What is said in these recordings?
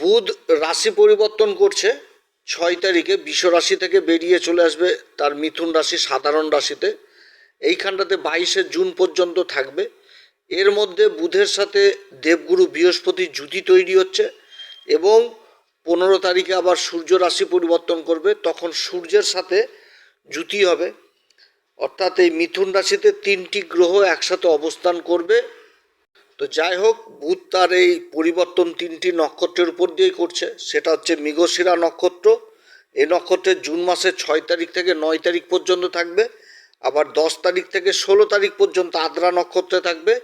বুধ রাশি পরিবর্তন করছে। ছয় তারিখে বিশ্ব রাশি থেকে বেরিয়ে চলে আসবে তার মিথুন রাশি, সাধারণ রাশিতে। এইখানটাতে বাইশে জুন পর্যন্ত থাকবে। এর মধ্যে বুধের সাথে দেবগুরু বৃহস্পতি জুতি তৈরি হচ্ছে এবং পনেরো তারিখে আবার সূর্য রাশি পরিবর্তন করবে। তখন সূর্যের সাথে জুতি হবে। অর্থাৎ এই মিথুন রাশিতে তিনটি গ্রহ একসাথে অবস্থান করবে। তো যাই হোক, বুধ তার এই পরিবর্তন তিনটি নক্ষত্রের উপর দিয়েই করছে। সেটা হচ্ছে মৃগশিরা নক্ষত্র। এই নক্ষত্রের জুন মাসের ছয় তারিখ থেকে নয় তারিখ পর্যন্ত থাকবে। আবার দশ তারিখ থেকে ষোলো তারিখ পর্যন্ত আদ্রা নক্ষত্রে থাকবে।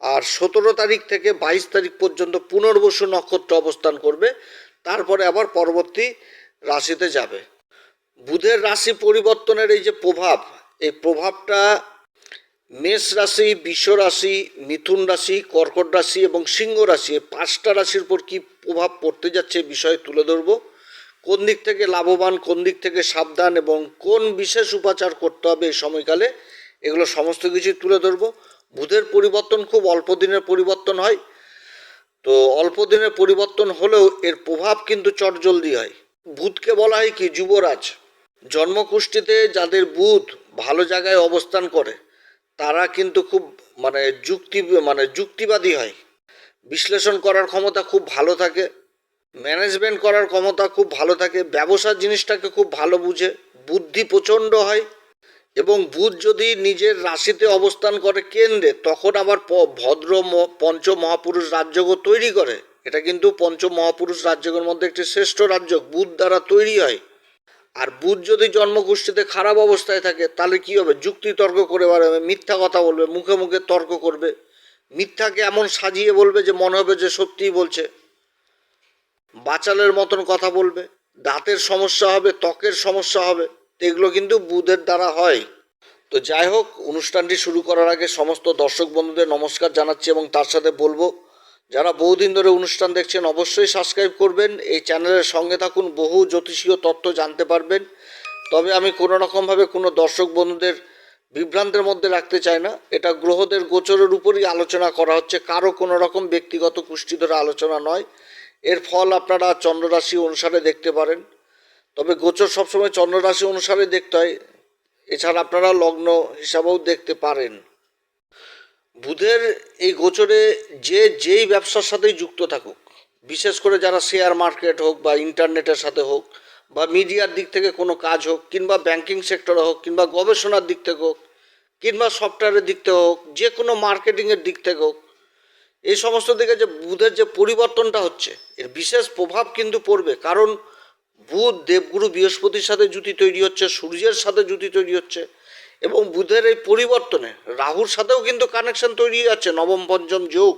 আর সতেরো তারিখ থেকে বাইশ তারিখ পর্যন্ত পুনর্বসু নক্ষত্র অবস্থান করবে। তারপরে আবার পরবর্তী রাশিতে যাবে। বুধের রাশি পরিবর্তনের এই যে প্রভাব, এই প্রভাবটা মেষ রাশি, বৃষ রাশি, মিথুন রাশি, কর্কট রাশি এবং সিংহ রাশি পাঁচটা রাশির উপর কী প্রভাব পড়তে যাচ্ছে বিষয়ে তুলে ধরব। কোন দিক থেকে লাভবান, কোন দিক থেকে সাবধান এবং কোন বিশেষ উপাচার করতে হবে এই সময়কালে, এগুলো সমস্ত কিছু তুলে ধরব। বুধের পরিবর্তন খুব অল্প দিনের পরিবর্তন হয়। তো অল্প দিনের পরিবর্তন হলেও এর প্রভাব কিন্তু চটজলদি হয়। বুধকে বলা হয় কি? যুবরাজ। জন্মকুষ্ঠিতে যাদের বুধ ভালো জায়গায় অবস্থান করে তারা কিন্তু খুব মানে যুক্তি মানে যুক্তিবাদী হয়। বিশ্লেষণ করার ক্ষমতা খুব ভালো থাকে ম্যানেজমেন্ট করার ক্ষমতা খুব ভালো থাকে, ব্যবসার জিনিসটাকে খুব ভালো বুঝে, বুদ্ধি প্রচণ্ড হয় এবং বুধ যদি নিজের রাশিতে অবস্থান করে কেন্দ্রে, তখন আবার ভদ্র পঞ্চ মহাপুরুষ রাজযোগও তৈরি করে। এটা কিন্তু পঞ্চ মহাপুরুষ রাজযোগের মধ্যে একটি শ্রেষ্ঠ রাজযোগ, বুধ দ্বারা তৈরি হয়। আর বুধ যদি জন্মগোষ্ঠীতে খারাপ অবস্থায় থাকে, তাহলে কি হবে? যুক্তি তর্ক করে বেড়াবে, মিথ্যা কথা বলবে, মুখে মুখে তর্ক করবে। মিথ্যাকে এমন সাজিয়ে বলবে যে মনে হবে যে সত্যিই বলছে। বাচালের মতন কথা বলবে, দাঁতের সমস্যা হবে, ত্বকের সমস্যা হবে এগুলো কিন্তু বুধের দ্বারা হয়। তো যাই হোক, অনুষ্ঠানটি শুরু করার আগে সমস্ত দর্শক বন্ধুদের নমস্কার জানাচ্ছি এবং তার সাথে বলব যারা বহুদিন ধরে অনুষ্ঠান দেখছেন, অবশ্যই সাবস্ক্রাইব করবেন। এই চ্যানেলের সঙ্গে থাকুন, বহু জ্যোতিষীয় তত্ত্ব জানতে পারবেন। তবে আমি কোনো রকমভাবে কোনো দর্শক বন্ধুদের বিভ্রান্তের মধ্যে রাখতে চাই না। এটা গ্রহদের গোচরের উপরই আলোচনা করা হচ্ছে। কারও কোনো রকম ব্যক্তিগত কুষ্টি ধরে আলোচনা নয়। এর ফল আপনারা চন্দ্ররাশি অনুসারে দেখতে পারেন। তবে গোচর সবসময় চন্দ্ররাশি অনুসারে দেখতে হয়। এছাড়া আপনারা লগ্ন হিসাবেও দেখতে পারেন। বুধের এই গোচরে যে যেই ব্যবসার সাথেই যুক্ত থাকুক, বিশেষ করে যারা শেয়ার মার্কেট হোক বা ইন্টারনেটের সাথে হোক বা মিডিয়ার দিক থেকে কোনো কাজ হোক কিংবা ব্যাংকিং সেক্টরে হোক কিংবা গবেষণার দিক থেকে হোক কিংবা সফটওয়্যারের দিক থেকে হোক, যে কোনো মার্কেটিংয়ের দিক থেকে হোক, এই সমস্ত দিকে যে বুধের যে পরিবর্তনটা হচ্ছে, এর বিশেষ প্রভাব কিন্তু পড়বে। কারণ বুধ দেবগুরু বৃহস্পতির সাথে জুতি তৈরি হচ্ছে, সূর্যের সাথে জুতি তৈরি হচ্ছে এবং বুধের এই পরিবর্তনে রাহুর সাথেও কিন্তু কানেকশন তৈরি যাচ্ছে, নবম পঞ্চম যোগ।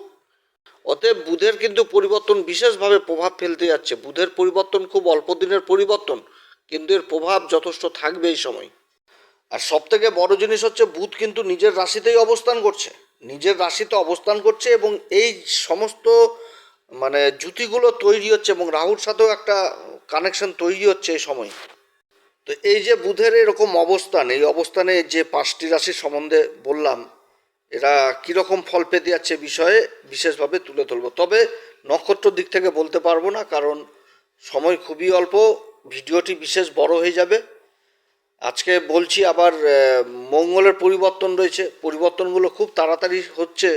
অতএব বুধের কিন্তু পরিবর্তন বিশেষভাবে প্রভাব ফেলতে যাচ্ছে। বুধের পরিবর্তন খুব অল্প দিনের পরিবর্তন, কিন্তু এর প্রভাব যথেষ্ট থাকবে এই সময়। আর সব থেকে বড় জিনিস হচ্ছে বুধ কিন্তু নিজের রাশিতেই অবস্থান করছে। নিজের রাশিতে অবস্থান করছে এবং এই সমস্ত মানে জুতিগুলো তৈরি হচ্ছে এবং রাহুর সাথেও একটা কানেকশন তৈরি হচ্ছে এই সময়। তো এই যে বুধের এরকম অবস্থান, এই অবস্থানে যে পাঁচটি রাশির সম্বন্ধে বললাম, এরা কীরকম ফল পেতে যাচ্ছে বিষয়ে বিশেষভাবে তুলে ধরবো। তবে নক্ষত্র দিক থেকে বলতে পারব না, কারণ সময় খুবই অল্প, ভিডিওটি বিশেষ বড় হয়ে যাবে। আজকে বলছি আবার মঙ্গলের পরিবর্তন রয়েছে, পরিবর্তনগুলো খুব তাড়াতাড়ি হচ্ছে,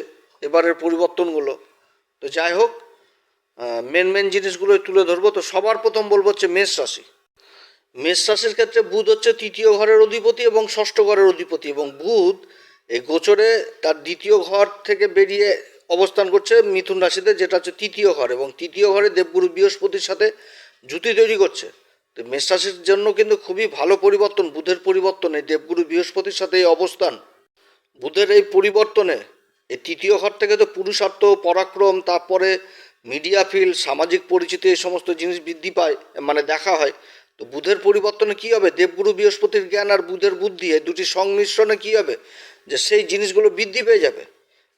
এবারের পরিবর্তনগুলো। তো যাই হোক মেন মেন জিনিসগুলোই তুলে ধরবো। তো সবার প্রথম বলব হচ্ছে মেষ রাশি। মেষ রাশির ক্ষেত্রে বুধ হচ্ছে তৃতীয় ঘরের অধিপতি এবং ষষ্ঠ ঘরের অধিপতি এবং বুধ এই গোচরে তার দ্বিতীয় ঘর থেকে বেরিয়ে অবস্থান করছে মিথুন রাশিতে, যেটা হচ্ছে তৃতীয় ঘর এবং তৃতীয় ঘরে দেবগুরু বৃহস্পতির সাথে জুতি তৈরি করছে। তো মেষ রাশির জন্য কিন্তু খুবই ভালো পরিবর্তন, বুধের পরিবর্তন দেবগুরু বৃহস্পতির সাথে এই অবস্থান। বুধের এই পরিবর্তনে এই তৃতীয় ঘর থেকে তো পুরুষার্থ, পরাক্রম, তারপরে মিডিয়া ফিল্ড সামাজিক পরিচিতি, এই সমস্ত জিনিস বৃদ্ধি পায় মানে দেখা হয়। তো বুধের পরিবর্তনে কী হবে? দেবগুরু বৃহস্পতির জ্ঞান আর বুধের বুদ্ধি, এই দুটি সংমিশ্রণে কী হবে? যে সেই জিনিসগুলো বৃদ্ধি পেয়ে যাবে।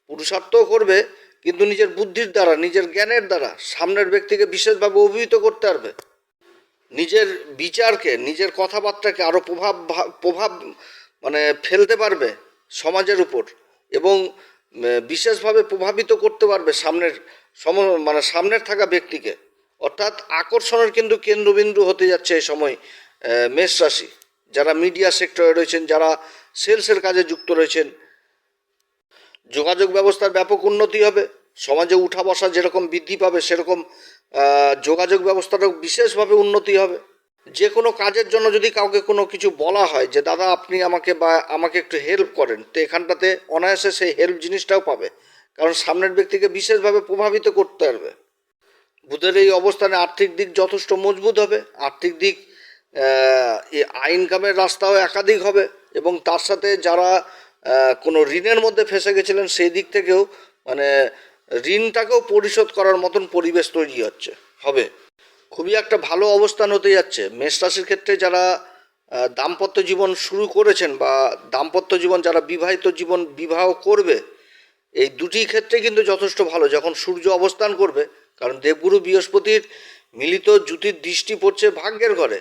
পুরুষার্থও করবে, কিন্তু নিজের বুদ্ধির দ্বারা, নিজের জ্ঞানের দ্বারা সামনের ব্যক্তিকে বিশেষভাবে অভিহিত করতে পারবে। নিজের বিচারকে, নিজের কথাবার্তাকে আরও প্রভাব প্রভাব মানে ফেলতে পারবে সমাজের উপর এবং বিশেষভাবে প্রভাবিত করতে পারবে সামনের সম মানে সামনের থাকা ব্যক্তিকে। অর্থাৎ আকর্ষণের কিন্তু কেন্দ্রবিন্দু হতে যাচ্ছে এই সময় মেষ রাশি। যারা মিডিয়া সেক্টরে রয়েছেন, যারা সেলসের কাজে যুক্ত রয়েছেন, যোগাযোগ ব্যবস্থার ব্যাপক উন্নতি হবে, সমাজে উঠা বসা যেরকম বৃদ্ধি পাবে, সেরকম যোগাযোগ ব্যবস্থাটাও বিশেষভাবে উন্নতি হবে। যে কোনো কাজের জন্য যদি কাউকে কোনো কিছু বলা হয় যে, দাদা, আপনি আমাকে বা, আমাকে একটু হেল্প করেন, তো এখানটাতে অনায়াসে সেই হেল্প জিনিসটাও পাবে। কারণ সামনের ব্যক্তিকে বিশেষভাবে প্রভাবিত করতে পারবে বুধের এই অবস্থানে আর্থিক দিক যথেষ্ট মজবুত হবে। আর্থিক দিক আহ, এ ইনকামের রাস্তাও একাধিক হবে এবং তার সাথে যারা কোনো ঋণের মধ্যে ফেসে গেছিলেন সেই দিক থেকেও মানে ঋণটাকেও পরিশোধ করার মতন পরিবেশ তৈরি হচ্ছে হবে। খুবই একটা ভালো অবস্থান হতে যাচ্ছে। মেষ রাশির ক্ষেত্রে যারা দাম্পত্য জীবন শুরু করেছেন বা দাম্পত্য জীবন যারা বিবাহিত জীবন বিবাহ করবে এই দুটি ক্ষেত্রে কিন্তু যথেষ্ট ভালো। যখন সূর্য অবস্থান করবে কারণ দেবগুরু বৃহস্পতির মিলিত জ্যোতির দৃষ্টি পড়ছে ভাগ্যের ঘরে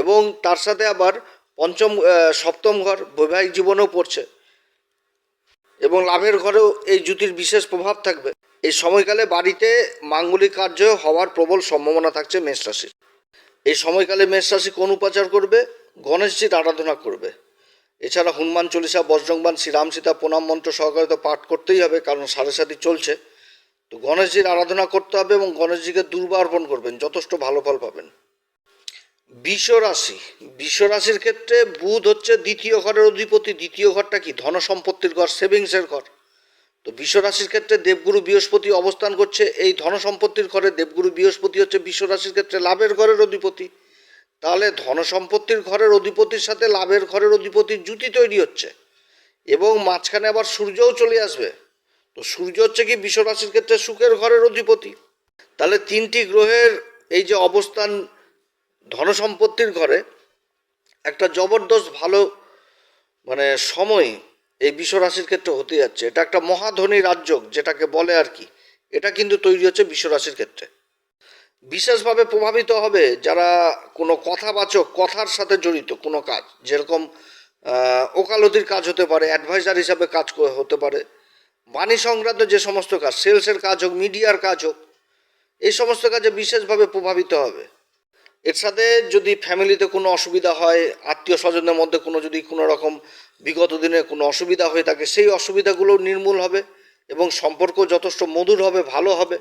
এবং তার সাথে আবার পঞ্চম সপ্তম ঘর বৈবাহিক জীবনেও পড়ছে। এবং লাভের ঘরেও এই জ্যোতির বিশেষ প্রভাব থাকবে। এই সময়কালে বাড়িতে মাঙ্গলিক কার্য হওয়ার প্রবল সম্ভাবনা থাকছে মেষ রাশির। এই সময়কালে মেষ রাশি কোন উপাচার করবে? গণেশজির আরাধনা করবে। এছাড়া হনুমান চল্লিশা বজ্রংবান শ্রীরাম সীতা প্রণাম মন্ত্র সহকারে তো পাঠ করতেই হবে, কারণ সাড়ে সাথী চলছে। তো গণেশজির আরাধনা করতে হবে এবং গণেশজিকে দুর্বা অর্পণ করবেন, যথেষ্ট ভালো ফল পাবেন। বিষ রাশি বিষ রাশির ক্ষেত্রে বুধ হচ্ছে দ্বিতীয় ঘরের অধিপতি। দ্বিতীয় ঘরটা কি? ধন সম্পত্তির ঘর, সেভিংসের ঘর। তো বিষ রাশির ক্ষেত্রে দেবগুরু বৃহস্পতি অবস্থান করছে। এই ধন সম্পত্তির ঘরে দেবগুরু বৃহস্পতি হচ্ছে বিষ রাশির ক্ষেত্রে লাভের ঘরের অধিপতি। তাহলে ধন সম্পত্তির ঘরের অধিপতির সাথে লাভের ঘরের অধিপতির জুতি তৈরি হচ্ছে এবং মাঝখানে আবার সূর্যও চলে আসবে। তো সূর্য হচ্ছে কি বিষ রাশির ক্ষেত্রে সুখের ঘরের অধিপতি। তাহলে তিনটি গ্রহের এই যে অবস্থান ধনসম্পত্তির ঘরে, একটা জবরদস্ত ভালো মানে সময় এই বিশ্ব রাশির ক্ষেত্রে হতে যাচ্ছে। এটা একটা মহাধনী রাজ্য যেটাকে বলে আর কি। এটা কিন্তু তৈরি হচ্ছে বিশ্ব রাশির ক্ষেত্রে। বিশেষভাবে প্রভাবিত হবে যারা কোনো কথাবাচক, কথার সাথে জড়িত কোনো কাজ। যেরকম ওকালতির কাজ হতে পারে, অ্যাডভাইজার হিসাবে কাজ হতে পারে। বাণী সংক্রান্ত যে সমস্ত কাজ, সেলসের কাজ হোক, মিডিয়ার কাজ হোক, এই সমস্ত কাজে বিশেষভাবে প্রভাবিত হবে। এর সাথে যদি ফ্যামিলিতে কোনো অসুবিধা হয়, আত্মীয় স্বজনের মধ্যে কোনো যদি কোনো রকম বিগত দিনে কোনো অসুবিধা হয়ে থাকে, সেই অসুবিধাগুলো নির্মূল হবে এবং সম্পর্ক যথেষ্ট মধুর হবে, ভালো হবে।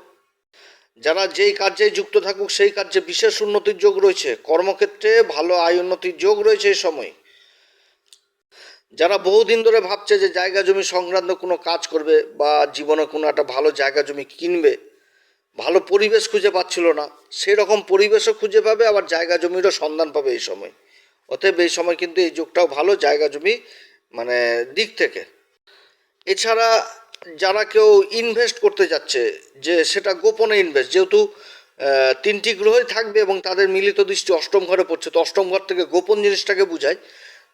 যারা যেই কার্যে যুক্ত থাকুক, সেই কাজে বিশেষ উন্নতির যোগ রয়েছে। কর্মক্ষেত্রে ভালো আয় উন্নতির যোগ রয়েছে এই সময়। যারা বহুদিন ধরে ভাবছে যে জায়গা জমি সংক্রান্ত কোনো কাজ করবে বা জীবনে কোনো একটা ভালো জায়গা জমি কিনবে, ভালো পরিবেশ খুঁজে পাচ্ছিল না সেই রকম পরিবেশও খুঁজে পাবে, আবার জায়গা জমিরও সন্ধান পাবে এই সময়। অতএব এই সময় কিন্তু এই যুগটাও ভালো জায়গা জমি মানে দিক থেকে। এছাড়া যারা কেউ ইনভেস্ট করতে যাচ্ছে, যে সেটা গোপনে ইনভেস্ট যেহেতু তিনটি গ্রহই থাকবে এবং তাদের মিলিত দৃষ্টি অষ্টম ঘরে পড়ছে, তো অষ্টম ঘর থেকে গোপন জিনিসটাকে বোঝায়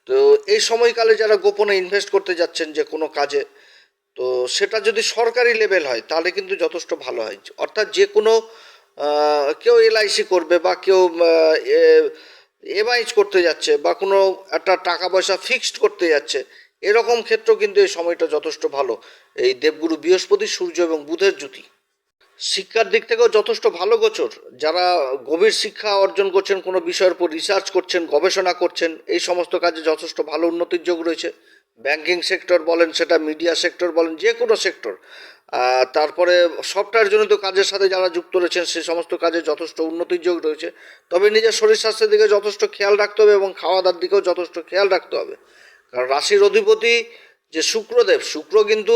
তো এই সময়কালে যারা গোপনে ইনভেস্ট করতে যাচ্ছেন যে কোনো কাজে, তো সেটা যদি সরকারি লেভেল হয়, তাহলে কিন্তু যথেষ্ট ভালো হয়। অর্থাৎ যে কোনো কেউ এলআইসি করবে বা কেউ এমআইজ করতে যাচ্ছে বা কোনো একটা টাকা পয়সা ফিক্সড করতে যাচ্ছে, এরকম ক্ষেত্রেও কিন্তু এই সময়টা যথেষ্ট ভালো। এই দেবগুরু বৃহস্পতি, সূর্য এবং বুধের জ্যোতি। শিক্ষার দিক থেকেও যথেষ্ট ভালো গোচর। যারা গভীর শিক্ষা অর্জন করছেন, কোনো বিষয়ের উপর রিসার্চ করছেন, গবেষণা করছেন, এই সমস্ত কাজে যথেষ্ট ভালো উন্নতির যোগ রয়েছে। ব্যাংকিং সেক্টর বলেন, সেটা মিডিয়া সেক্টর বলেন, যে কোনো সেক্টর তারপরে সফটওয়্যার জনিত কাজের সাথে যারা যুক্ত রয়েছেন সেই সমস্ত কাজে যথেষ্ট উন্নতির যোগ রয়েছে। তবে নিজের শরীর স্বাস্থ্যের দিকে যথেষ্ট খেয়াল রাখতে হবে এবং খাওয়া দাওয়ার দিকেও যথেষ্ট খেয়াল রাখতে হবে। কারণ রাশির অধিপতি যে শুক্রদেব, শুক্র কিন্তু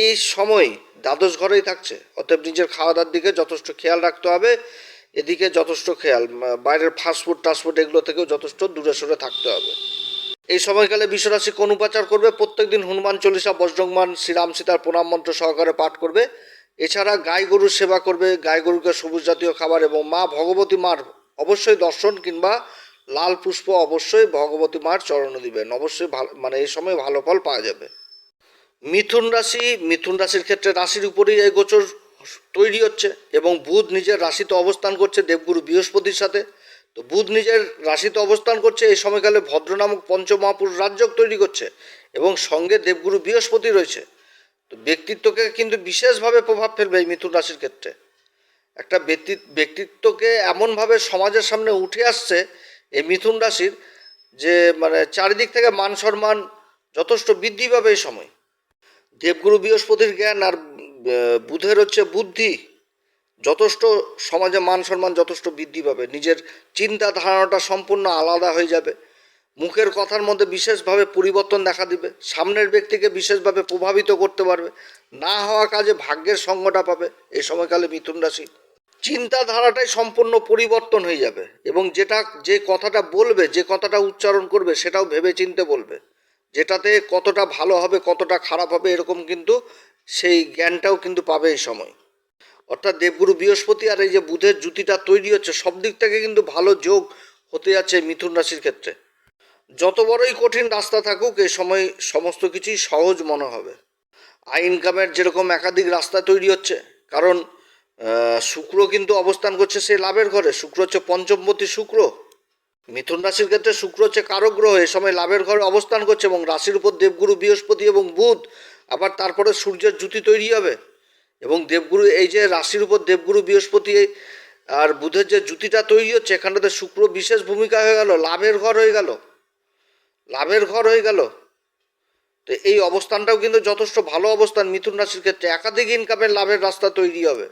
এই সময় দ্বাদশ ঘরেই থাকছে। অতএব নিজের খাওয়া দাওয়ার দিকে যথেষ্ট খেয়াল রাখতে হবে। এদিকে যথেষ্ট খেয়াল বাইরের ফাস্টফুড টাস্টফুড এগুলো থেকেও যথেষ্ট দূরে সরে থাকতে হবে। এই সময়কালে বিশ্বরাশি কোন উপাচার করবে? প্রত্যেকদিন হনুমান চল্লিশা বজ্রংমান শ্রীরাম সীতার প্রণাম মন্ত্র সহকারে পাঠ করবে। এছাড়া গাই গরুর সেবা করবে। গাই গরুকে সবুজ জাতীয় খাবার এবং মা ভগবতী মার অবশ্যই দর্শন কিংবা লাল পুষ্প অবশ্যই ভগবতী মার চরণ দিবেন। অবশ্যই ভালো মানে এই সময় ভালো ফল পাওয়া যাবে। মিথুন রাশি, মিথুন রাশির ক্ষেত্রে রাশির উপরেই এই গোচর তৈরি হচ্ছে এবং বুধ নিজের রাশিতে অবস্থান করছে দেবগুরু বৃহস্পতির সাথে। তো বুধ নিজের রাশিতে অবস্থান করছে এই সময়কালে ভদ্র নামক পঞ্চমহাপুর রাজ্য তৈরি করছে এবং সঙ্গে দেবগুরু বৃহস্পতি রয়েছে। তো ব্যক্তিত্বকে কিন্তু বিশেষভাবে প্রভাব ফেলবে এই মিথুন রাশির ক্ষেত্রে। একটা ব্যক্তি, ব্যক্তিত্বকে এমনভাবে সমাজের সামনে উঠে আসছে এই মিথুন রাশির যে মানে চারিদিক থেকে মান সম্মান যথেষ্ট বৃদ্ধি পাবে এই সময়। দেবগুরু বৃহস্পতির জ্ঞান আর বুধের হচ্ছে বুদ্ধি। যথেষ্ট সমাজে মান সম্মান যথেষ্ট বৃদ্ধি পাবে। নিজের চিন্তা ধারণাটা সম্পূর্ণ আলাদা হয়ে যাবে। মুখের কথার মধ্যে বিশেষভাবে পরিবর্তন দেখা দিবে। সামনের ব্যক্তিকে বিশেষভাবে প্রভাবিত করতে পারবে। না হওয়া কাজে ভাগ্যের সঙ্গটা পাবে এই সময়কালে মিথুন রাশি। চিন্তাধারাটাই সম্পূর্ণ পরিবর্তন হয়ে যাবে এবং যেটা, যে কথাটা বলবে, যে কথাটা উচ্চারণ করবে, সেটাও ভেবে চিনতে বলবে। যেটাতে কতটা ভালো হবে, কতটা খারাপ হবে এরকম কিন্তু সেই জ্ঞানটাও কিন্তু পাবে এই সময়। অর্থাৎ দেবগুরু বৃহস্পতি আর এই যে বুধের জুতিটা তৈরি হচ্ছে, সব দিক থেকে কিন্তু ভালো যোগ হতে যাচ্ছে মিথুন রাশির ক্ষেত্রে। যত বড়ই কঠিন রাস্তা থাকুক, এই সময় সমস্ত কিছুই সহজ মনে হবে। আই ইনকামের যেরকম একাধিক রাস্তা তৈরি হচ্ছে, কারণ শুক্র কিন্তু অবস্থান করছে সেই লাভের ঘরে। শুক্র হচ্ছে পঞ্চমপতি শুক্র মিথুন রাশির ক্ষেত্রে শুক্র হচ্ছে কারক গ্রহ, এ সময় লাভের ঘরে অবস্থান করছে এবং রাশির উপর দেবগুরু বৃহস্পতি এবং বুধ, আবার তারপরে সূর্যের জুতি তৈরি হবে। এবং দেবগুরু, এই যে রাশির উপর দেবগুরু বৃহস্পতি আর বুধের যে জুতিটা তৈরি হচ্ছে, এখানটাতে শুক্র বিশেষ ভূমিকা হয়ে গেল, লাভের ঘর হয়ে গেল। লাভের ঘর হয়ে গেল। তো এই অবস্থানটাও কিন্তু যথেষ্ট ভালো অবস্থান মিথুন রাশির ক্ষেত্রে। একাধিক ইনকামের লাভের রাস্তা তৈরি হবে।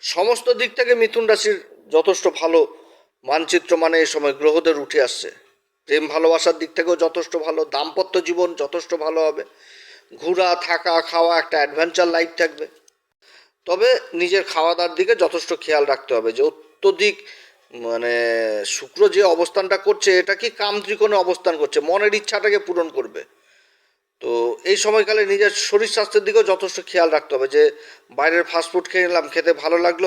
সমস্ত দিক থেকে মিথুন রাশির যথেষ্ট ভালো মানচিত্র মানে এই সময় গ্রহদের উঠে আসছে। প্রেম ভালোবাসার দিক থেকেও যথেষ্ট ভালো, দাম্পত্য জীবন যথেষ্ট ভালো হবে, ঘোরা, থাকা, খাওয়া একটা অ্যাডভেঞ্চার লাইফ থাকবে। তবে নিজের খাওয়া দাওয়ার দিকে যথেষ্ট খেয়াল রাখতে হবে যে অত্যধিক মানে শুক্র যে অবস্থানটা করছে, এটা কি কাম ত্রিকোণে অবস্থান করছে, মনের ইচ্ছাটাকে পূরণ করবে। তো এই সময়কালে নিজের শরীর স্বাস্থ্যের দিকেও যথেষ্ট খেয়াল রাখতে হবে যে বাইরের ফাস্টফুড খেয়ে নিলাম, খেতে ভালো লাগল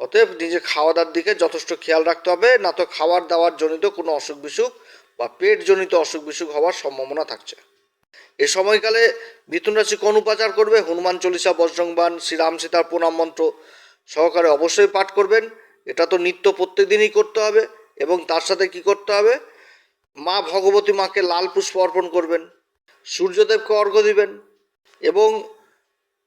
অতএব নিজের খাওয়া দাওয়ার দিকে যথেষ্ট খেয়াল রাখতে হবে, না তো খাবার দাওয়ার জনিত কোনো অসুখ বিসুখ বা পেট জনিত অসুখ বিসুখ হওয়ার সম্ভাবনা থাকছে। এ সময়কালে মিথুন রাশি কোন উপাচার করবে? হনুমান চল্লিশা বজ্রংবান শ্রীরাম সীতার প্রণাম মন্ত্র সহকারে অবশ্যই পাঠ করবেন। এটা তো নিত্য প্রত্যেকদিনই করতে হবে এবং তার সাথে কি করতে হবে? মা ভগবতী মাকে লাল পুষ্প অর্পণ করবেন, সূর্যদেবকে অর্ঘ্য দিবেন এবং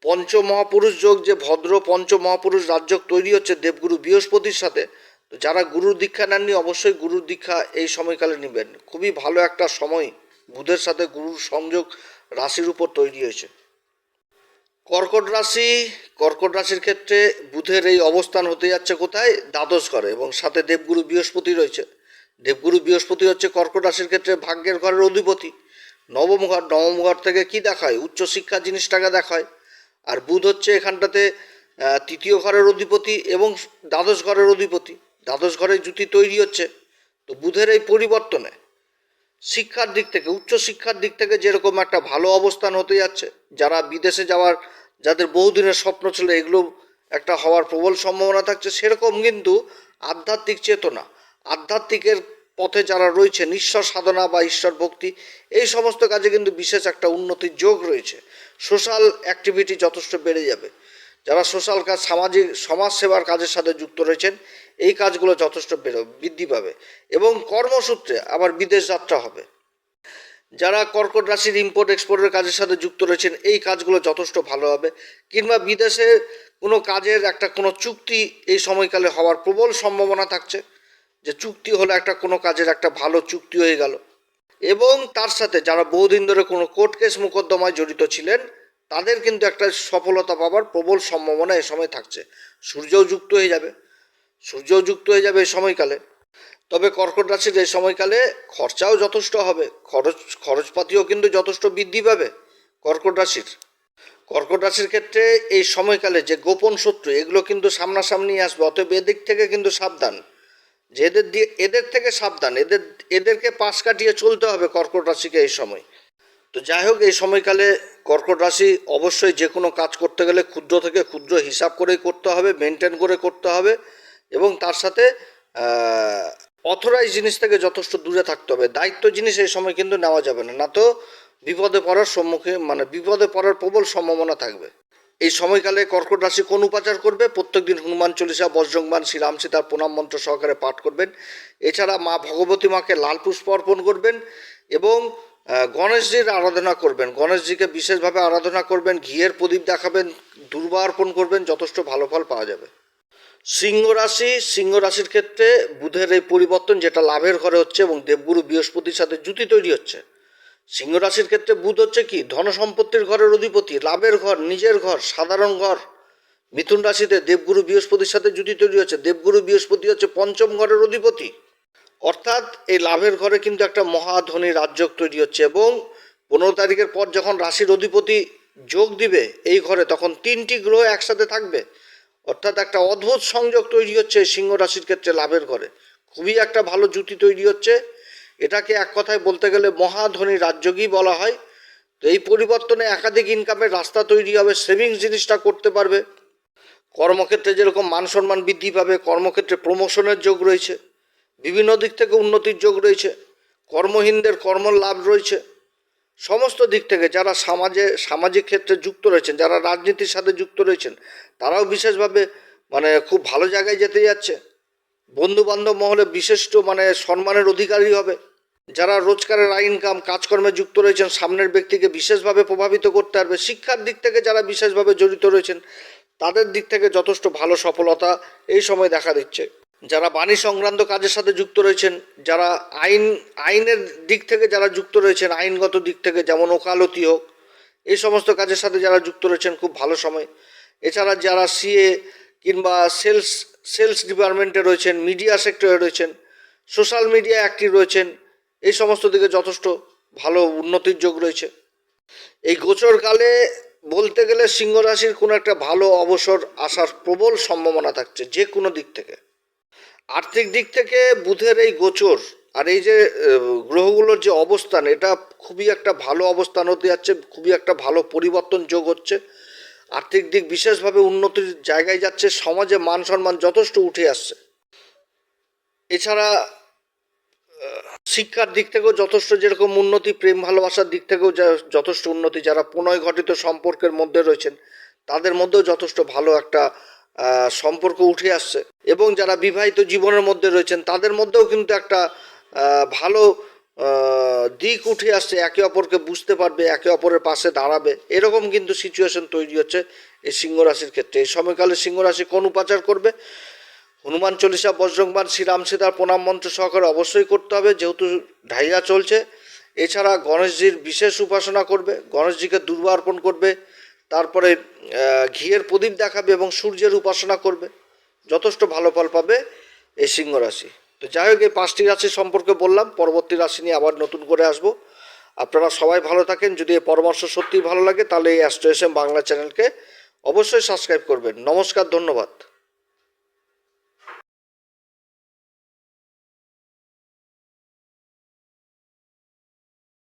পঞ্চ মহাপুরুষ যোগ, যে ভদ্র পঞ্চমহাপুরুষ রাজযোগ তৈরি হচ্ছে দেবগুরু বৃহস্পতির সাথে, তো যারা গুরুর দীক্ষা নেননি অবশ্যই গুরুর দীক্ষা এই সময়কালে নেবেন। খুবই ভালো একটা সময় বুধের সাথে গুরুর সংযোগ রাশির উপর তৈরি হয়েছে। কর্কট রাশি, কর্কট রাশির ক্ষেত্রে বুধের এই অবস্থান হতে যাচ্ছে কোথায়? দ্বাদশ ঘরে, এবং সাথে দেবগুরু বৃহস্পতি রয়েছে। দেবগুরু বৃহস্পতি হচ্ছে কর্কট রাশির ক্ষেত্রে ভাগ্যের ঘরের অধিপতি। নবম ঘর নবম ঘর থেকে কি দেখায়? উচ্চশিক্ষা জিনিসটাকে দেখায়। আর বুধ হচ্ছে এখানটাতে তৃতীয় ঘরের অধিপতি এবং দ্বাদশ ঘরের অধিপতি। দ্বাদশ ঘরের জুতি তৈরি হচ্ছে। তো বুধের এই পরিবর্তনে শিক্ষার দিক থেকে, উচ্চ শিক্ষার দিক থেকে যেরকম একটা ভালো অবস্থান হতে যাচ্ছে, যারা বিদেশে যাওয়ার, যাদের বহুদিনের স্বপ্ন ছিল এগুলো একটা হওয়ার প্রবল সম্ভাবনা থাকছে, সেরকম কিন্তু আধ্যাত্মিক চেতনা, আধ্যাত্মিকের পথে যারা রয়েছে ঈশ্বর সাধনা বা ঈশ্বর ভক্তি, এই সমস্ত কাজে কিন্তু বিশেষ একটা উন্নতির যোগ রয়েছে। সোশ্যাল অ্যাক্টিভিটি যথেষ্ট বেড়ে যাবে। যারা সোশ্যাল কাজ, সামাজিক সমাজসেবার কাজের সাথে যুক্ত রয়েছেন, এই কাজগুলো যথেষ্ট বৃদ্ধি পাবে এবং কর্মসূত্রে আবার বিদেশ যাত্রা হবে। যারা কর্কট রাশির ইম্পোর্ট এক্সপোর্টের কাজের সাথে যুক্ত রয়েছেন, এই কাজগুলো যথেষ্ট ভালো হবে কিংবা বিদেশে কোনো কাজের একটা কোনো চুক্তি এই সময়কালে হওয়ার প্রবল সম্ভাবনা থাকছে যে চুক্তি হলো একটা কোনো কাজের একটা ভালো চুক্তি হয়ে গেল। এবং তার সাথে যারা বহুদিন ধরে কোনো কোর্ট কেস মোকদ্দমায় জড়িত ছিলেন, তাদের কিন্তু একটা সফলতা পাওয়ার প্রবল সম্ভাবনা এ সময় থাকছে। সূর্যও যুক্ত হয়ে যাবে। সূর্যও যুক্ত হয়ে যাবে এই সময়কালে। তবে কর্কট রাশির এই সময়কালে খরচাও যথেষ্ট হবে। খরচ, খরচপাতিও কিন্তু যথেষ্ট বৃদ্ধি পাবে কর্কট রাশির। কর্কট রাশির ক্ষেত্রে এই সময়কালে যে গোপন শত্রু, এগুলো কিন্তু সামনাসামনি আসবে, অতএব এদিক থেকে কিন্তু সাবধান। যে এদের দিয়ে, এদের থেকে সাবধান, এদের, এদেরকে পাশ কাটিয়ে চলতে হবে কর্কট রাশিকে এই সময়। তো যাই হোক, এই সময়কালে কর্কট রাশি অবশ্যই যে কোনো কাজ করতে গেলে ক্ষুদ্র থেকে ক্ষুদ্র হিসাব করেই করতে হবে মেনটেন করে করতে হবে এবং তার সাথে অথরাইজ জিনিস থেকে যথেষ্ট দূরে থাকতে হবে। দায়িত্ব জিনিস এই সময় কিন্তু নেওয়া যাবে না না তো বিপদে পড়ার সম্মুখীন মানে বিপদে পড়ার প্রবল সম্ভাবনা থাকবে। এই সময়কালে কর্কট রাশি কোন উপাচার করবে? প্রত্যেকদিন হনুমান চল্লিশা বজ্রংবান শ্রীরাম সীতার প্রণাম মন্ত্র সহকারে পাঠ করবেন। এছাড়া মা ভগবতী মাকে লাল পুষ্প অর্পণ করবেন এবং গণেশজির আরাধনা করবেন। গণেশজিকে বিশেষভাবে আরাধনা করবেন, ঘিয়ের প্রদীপ দেখাবেন, দুর্বা অর্পণ করবেন, যথেষ্ট ভালো ফল পাওয়া যাবে। সিংহ রাশি, সিংহ রাশির ক্ষেত্রে বুধের এই পরিবর্তন যেটা লাভের ঘরে হচ্ছে এবং দেবগুরু বৃহস্পতির সাথে জুতি তৈরি হচ্ছে সিংহ রাশির ক্ষেত্রে বুধ হচ্ছে কি? ধন সম্পত্তির ঘরের অধিপতি, লাভের ঘর, নিজের ঘর, সাধারণ ঘর। মিথুন রাশিতে দেবগুরু বৃহস্পতির সাথে জুতি তৈরি হচ্ছে দেবগুরু বৃহস্পতি হচ্ছে পঞ্চম ঘরের অধিপতি। অর্থাৎ এই লাভের ঘরে কিন্তু একটা মহাধনী রাজযোগ তৈরি হচ্ছে এবং পনেরো তারিখের পর যখন রাশির অধিপতি যোগ দিবে এই ঘরে, তখন তিনটি গ্রহ একসাথে থাকবে। অর্থাৎ একটা অদ্ভুত সংযোগ তৈরি হচ্ছে সিংহ রাশির ক্ষেত্রে লাভের ঘরে। খুবই একটা ভালো জুতি তৈরি হচ্ছে। এটাকে এক কথায় বলতে গেলে মহাধনী রাজযোগই বলা হয়। তো এই পরিবর্তনে একাধিক ইনকামের রাস্তা তৈরি হবে সেভিংস জিনিসটা করতে পারবে। কর্মক্ষেত্রে যেরকম মান সম্মান বৃদ্ধি পাবে, কর্মক্ষেত্রে প্রমোশনের যোগ রয়েছে। বিভিন্ন দিক থেকে উন্নতির যোগ রয়েছে। কর্মহীনদের কর্ম লাভ রয়েছে। সমস্ত দিক থেকে যারা সমাজে, সামাজিক ক্ষেত্রে যুক্ত রয়েছেন, যারা রাজনীতির সাথে যুক্ত রয়েছেন, তারাও বিশেষভাবে মানে খুব ভালো জায়গায় যেতে যাচ্ছে। বন্ধু বান্ধব মহলে বিশিষ্ট মানে সম্মানের অধিকারী হবে। যারা রোজগারের ইনকাম কাজকর্মে যুক্ত রয়েছেন, সামনের ব্যক্তিকে বিশেষভাবে প্রভাবিত করতে পারবে। শিক্ষার দিক থেকে যারা বিশেষভাবে জড়িত রয়েছেন, তাদের দিক থেকে যথেষ্ট ভালো সফলতা এই সময় দেখা দিচ্ছে। যারা বাণী সংক্রান্ত কাজের সাথে যুক্ত রয়েছেন, যারা আইন, আইনের দিক থেকে যারা যুক্ত রয়েছেন, আইনগত দিক থেকে যেমন ওকালতি হোক, এই সমস্ত কাজের সাথে যারা যুক্ত রয়েছেন, খুব ভালো সময়। এছাড়া যারা সিএ কিংবা সেলস সেলস ডিপার্টমেন্টে রয়েছেন, মিডিয়া সেক্টরে রয়েছেন, সোশ্যাল মিডিয়া অ্যাক্টিভ রয়েছেন এই সমস্ত দিকে যথেষ্ট ভালো উন্নতির যোগ রয়েছে। এই গোচরকালে বলতে গেলে সিংহ রাশির কোনো একটা ভালো অবসর আসার প্রবল সম্ভাবনা থাকছে যে কোনো দিক থেকে। আর্থিক দিক থেকে বুধের এই গোচর আর এই যে গ্রহগুলোর যে অবস্থান, এটা খুবই একটা ভালো অবস্থান হতে যাচ্ছে, খুবই একটা ভালো পরিবর্তন যোগ হচ্ছে। আর্থিক দিক বিশেষভাবে উন্নতির জায়গায় যাচ্ছে, সমাজে মান সম্মান যথেষ্ট উঠে আসছে। এছাড়া শিক্ষার দিক থেকেও যথেষ্ট যেরকম উন্নতি, প্রেম, ভালোবাসার দিক থেকেও যথেষ্ট উন্নতি, যারা পুনয় ঘটিত সম্পর্কের মধ্যে রয়েছেন, তাদের মধ্যেও যথেষ্ট ভালো একটা সম্পর্ক উঠে আসছে। এবং যারা বিবাহিত জীবনের মধ্যে রয়েছেন, তাদের মধ্যেও কিন্তু একটা ভালো দিক উঠে আসছে। একে অপরকে বুঝতে পারবে, একে অপরের পাশে দাঁড়াবে। এরকম কিন্তু সিচুয়েশন তৈরি হচ্ছে এই সিংহ রাশির ক্ষেত্রে। এই সময়কালে সিংহ রাশি কোন উপাচার করবে? হনুমান চল্লিশা বজ্রংবান শ্রীরাম সীতার প্রণাম মন্ত্র সহকারে অবশ্যই করতে হবে, যেহেতু ঢাইয়া চলছে। এছাড়া গণেশজির বিশেষ উপাসনা করবে, গণেশজিকে দুর্বা অর্পণ করবে, তারপরে ঘিয়ের প্রদীপ দেখাবে এবং সূর্যের উপাসনা করবে। যথেষ্ট ভালো ফল পাবে এই সিংহ রাশি। তো যাই হোক, এই পাঁচটি রাশি সম্পর্কে বললাম, পরবর্তী রাশি নিয়ে আবার নতুন করে আসব। আপনারা সবাই ভালো থাকেন, যদি এই পরামর্শ সত্যিই ভালো লাগে, তাহলে এই অ্যাস্ট্রো এস বাংলা চ্যানেলকে অবশ্যই সাবস্ক্রাইব করবেন। নমস্কার, ধন্যবাদ।